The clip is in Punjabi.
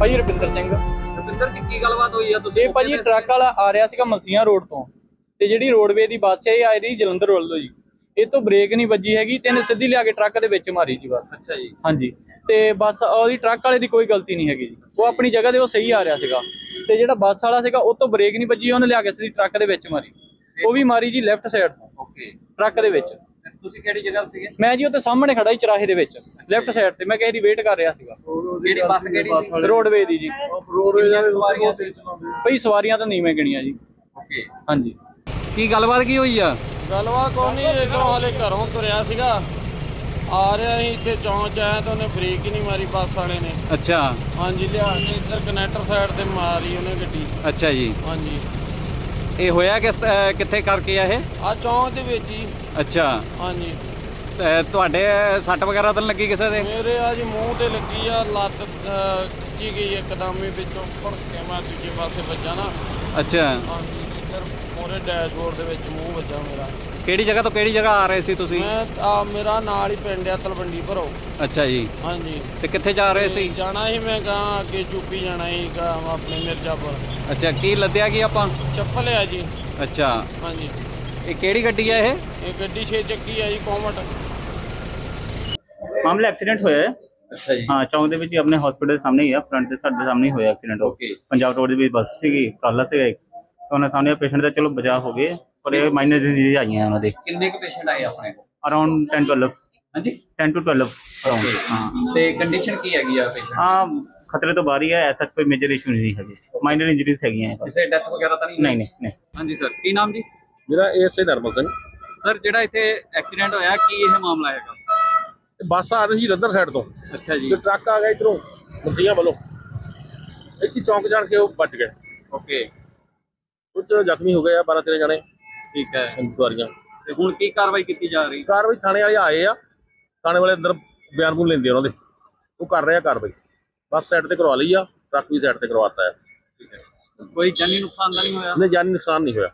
ਭਾਜੀ ਰਵਿੰਦਰ ਸਿੰਘ। ਰੁਪਿੰਦਰ ਜੀ ਕੀ ਗੱਲਬਾਤ ਹੋਈ ਆ? ਤੁਸੀਂ ਇਹ ਭਾਜੀ ਟਰੱਕ ਵਾਲਾ ਆ ਰਿਹਾ ਸੀਗਾ ਮਲਸੀਆਂ ਰੋਡ ਤੋਂ ਤੇ ਜਿਹੜੀ ਰੋਡਵੇ ਦੀ ਬੱਸ ਹੈ ਇਹ ਆ ਰਹੀ ਜਲੰਧਰ ਵੱਲੋਂ ਜੀ। ਇਹ ਤੋਂ ਬ੍ਰੇਕ ਨਹੀਂ ਵੱਜੀ ਹੈਗੀ ਤੇ ਇਹਨੇ ਸਿੱਧੀ ਲਿਆ ਕੇ ਟਰੱਕ ਦੇ ਵਿੱਚ ਮਾਰੀ ਜੀ ਬੱਸ। ਅੱਛਾ ਜੀ। ਹਾਂਜੀ। ਤੇ ਬੱਸ ਉਹਦੀ ਟਰੱਕ ਵਾਲੇ ਦੀ ਕੋਈ ਗਲਤੀ ਨਹੀਂ ਹੈਗੀ ਜੀ। ਉਹ ਆਪਣੀ ਜਗ੍ਹਾ ਤੇ ਉਹ ਸਹੀ ਆ ਰਿਹਾ ਸੀਗਾ। ਤੇ ਜਿਹੜਾ ਬੱਸ ਵਾਲਾ ਸੀਗਾ ਉਹ ਤੋਂ ਬ੍ਰੇਕ ਨਹੀਂ ਵੱਜੀ ਉਹਨੇ ਲਿਆ ਕੇ ਸਿੱਧੀ ਟਰੱਕ ਦੇ ਵਿੱਚ ਮਾਰੀ। ਉਹ ਵੀ ਮਾਰੀ ਜੀ ਲੈਫਟ ਸਾਈਡ ਤੋਂ। ਓਕੇ। ਟਰੱਕ ਦੇ ਵਿੱਚ। ਤੁਸੀਂ ਕਿਹੜੀ ਜਗ੍ਹਾ ਤੇ ਸੀਗੇ? ਮੈਂ ਜੀ ਉੱਥੇ ਸਾਹਮਣੇ ਖੜਾ ਹੀ ਚਰਾਹੇ ਦੇ ਵਿੱਚ ਲੈਫਟ ਸਾਈਡ ਤੇ। ਮੈਂ ਕਿਸੇ ਦੀ ਵੇਟ ਕਰ ਰਿਹਾ ਸੀਗਾ। ਕਿਹੜੀ ਬੱਸ ਕਿਹੜੀ ਸੀ? ਰੋਡਵੇ ਦੀ ਜੀ। ਕਿੰਨੀਆਂ ਕੁ ਸਵਾਰੀਆਂ ਸੀ ਭਈ ਸਵਾਰੀਆਂ ਤਾਂ ਨਹੀਂ ਮੈਂ ਗਿਣੀਆਂ ਜੀ। ਓਕੇ ਹਾਂਜੀ। ਕੀ ਗੱਲਬਾਤ ਕੀ ਹੋਈ ਆ? ਗੱਲਬਾਤ ਕੋਈ ਨਹੀਂ ਇਧਰੋਂ ਹਾਲੇ ਘਰੋਂ ਤੁਰਿਆ ਸੀਗਾ। ਆ ਰਿਹਾ ਸੀ ਇੱਥੇ ਚੌਂਚ 'ਚ ਆਇਆ ਤਾਂ ਉਹਨੇ ਬ੍ਰੇਕ ਹੀ ਨਹੀਂ ਮਾਰੀ ਬੱਸ ਵਾਲੇ ਨੇ। ਅੱਛਾ। ਹਾਂਜੀ ਲਿਆ ਕੇ ਇੱਧਰ ਕਨੈਕਟਰ ਸਾਈਡ ਤੇ ਮਾਰੀ ਉਹਨੇ ਗੱਡੀ। ਅੱਛਾ ਜੀ। ਹਾਂਜੀ। ਇਹ ਹੋਇਆ ਕਿਸ ਅਹ ਕਿੱਥੇ ਕਰਕੇ ਆ ਇਹ? ਆ ਚੌਂਚ ਦੇ ਵਿੱਚ ਹੀ ਅੱਛਾ। ਹਾਂਜੀ। ਤੇ ਤੁਹਾਡੇ ਸੱਟ ਵਗੈਰਾ ਤਾਂ ਨੀ ਲੱਗੀ ਕਿਸੇ ਦੇ? ਮੇਰੇ ਆ ਜੀ ਮੂੰਹ ਤੇ ਲੱਗੀ ਆ ਲੱਤ ਅਹ, ਖਿੱਚੀ ਗਈ ਇੱਕਦਮ ਹੀ ਵਿੱਚੋਂ ਫੜ ਕੇ ਮੈਂ ਦੂਜੇ ਪਾਸੇ ਵੱਜਾ ਨਾ। ਅੱਛਾ। ਹਾਂਜੀ। ਇੱਧਰ ਮੋਰੇ ਡੈਸ਼ਬੋਰਡ ਦੇ ਵਿੱਚ ਮੂੰਹ ਵੱਜਾ ਮੇਰਾ। ਕਿਹੜੀ ਜਗ੍ਹਾ ਤੋਂ ਕਿਹੜੀ ਜਗ੍ਹਾ ਆ ਰਹੇ ਸੀ ਤੁਸੀਂ? ਮੈਂ ਆ ਮੇਰਾ ਨਾਲ ਹੀ ਪਿੰਡ ਆ ਤਲਵੰਡੀ ਭਰੋ। ਅੱਛਾ ਜੀ। ਹਾਂਜੀ। ਤੇ ਕਿੱਥੇ ਜਾ ਰਹੇ ਸੀ? ਜਾਣਾ ਸੀ ਮੈਂ ਕਹਾਂ ਅੱਗੇ ਚੂਪੀ ਜਾਣਾ ਸੀ ਗਾ ਆਪਣੇ ਮਿਰਜ਼ਾਪੁਰ। ਅੱਛਾ ਕੀ ਲੱਦਿਆ ਕੀ ਆਪਾਂ? ਚੱਪਲ ਆ ਜੀ। ਅੱਛਾ। ਹਾਂਜੀ। ਇਹ ਕਿਹੜੀ ਗੱਡੀ ਹੈ ਇਹ? ਇਹ ਗੱਡੀ ਛੇ ਚੱਕੀ ਆ ਜੀ ਕੋਮਟ। ਮਾਮਲਾ ਐਕਸੀਡੈਂਟ ਹੋਇਆ ਹੈ? ਅੱਛਾ ਜੀ। ਹਾਂ ਚੌਂਕ ਦੇ ਵਿੱਚ ਹੀ ਆਪਣੇ ਹਸਪੀਟਲ ਦੇ ਸਾਹਮਣੇ ਹੀ ਆ ਫਰੰਟ ਦੇ ਸਾਡੇ ਸਾਹਮਣੇ ਹੀ ਹੋਇਆ ਐਕਸੀਡੈਂਟ. ਪੰਜਾਬ ਰੋਡ ਦੇ ਵਿੱਚ ਬੱਸ ਸੀਗੀ ਟਰਾਲਾ ਸੀਗਾ ਇੱਕ। ਉਹਨਾਂ ਸਾਹਮਣੇ ਪੇਸ਼ੈਂਟ ਦਾ ਚਲੋ ਬਚਾਅ ਹੋ ਗਏ ਪਰ ਇਹ ਮਾਈਨਰ ਡਿਜ਼ੀਜ਼ ਆਈਆਂ ਉਹਨਾਂ ਦੇ। ਕਿੰਨੇ ਕੁ ਪੇਸ਼ੈਂਟ ਆਏ ਆਪਣੇ ਕੋਲ? ਅਰਾਊਂਡ 10 12 ਹਾਂਜੀ। 10 ਟੂ 12 ਅਰਾਊਂਡ ਹਾਂ। ਤੇ ਕੰਡੀਸ਼ਨ ਕੀ ਹੈਗੀ ਆ ਪੇਸ਼ੈਂਟ ਹਾਂ ਖਤਰੇ ਤੋਂ ਬਾਹਰ ਹੀ ਹੈ ਐਸਾ ਕੋਈ ਮੇਜਰ ਇਸ਼ੂ ਨਹੀਂ ਹੈਗੇ। ਮਾਈਨਰ ਇੰਜਰੀਜ਼ ਹੈਗੀਆਂ ਇਹ। ਬਸ। ਕਿਸੇ ਡੈਥ ਵਗੈਰਾ ਤਾਂ ਨਹੀਂ? ਨਹੀਂ ਨਹੀਂ ਨਹੀਂ। ਹਾਂਜੀ ਸਰ ਕੀ ਨਾਮ ਜੀ? ਮੇਰਾ ਏਐਸਏ ਨਰਮਲ ਸਿੰਘ। ਸਰ ਜਿਹੜਾ ਇੱਥੇ ਐਕਸੀਡੈਂਟ ਹੋਇਆ ਕੀ ਇਹ ਮਾਮਲਾ ਹੈਗਾ? ਬੱਸ ਆ ਰਹੀ ਸੀ ਰੰਦਰ ਸਾਈਡ ਤੋਂ। ਅੱਛਾ ਜੀ। ਤੇ ਟਰੱਕ ਆ ਗਿਆ ਇਧਰੋਂ ਮਸੀਆਂ ਵੱਲੋਂ। ਇੱਥੇ ਚੌਂਕ ਜਾਣ ਕੇ ਉਹ ਵੱਜ ਗਏ। ਓਕੇ ਕੁਝ ਜ਼ਖਮੀ ਹੋ ਗਏ ਆ 12 13 ਜਣੇ। ਠੀਕ ਹੈ। ਸਵਾਰੀਆਂ। ਤੇ ਹੁਣ ਕੀ ਕਾਰਵਾਈ ਕੀਤੀ ਜਾ ਰਹੀ? ਕਾਰਵਾਈ ਥਾਣੇ ਵਾਲੇ ਆਏ ਆ। ਥਾਣੇ ਵਾਲੇ ਅੰਦਰ ਬਿਆਨ ਬੂਨ ਲੈਂਦੇ ਆ ਉਹਨਾਂ ਦੇ। ਉਹ ਕਰ ਰਿਹਾ ਕਾਰਵਾਈ। ਬੱਸ ਸਾਈਡ ਤੇ ਕਰਵਾ ਲਈ ਆ ਟਰੱਕ ਵੀ ਸਾਈਡ ਤੇ ਕਰਵਾਤਾ ਹੈ ਠੀਕ ਹੈ। ਕੋਈ ਜਾਨੀ ਨੁਕਸਾਨ ਤਾਂ ਨਹੀਂ ਹੋਇਆ? ਉਹਨੇ ਜਾਨੀ ਨੁਕਸਾਨ ਨਹੀਂ ਹੋਇਆ।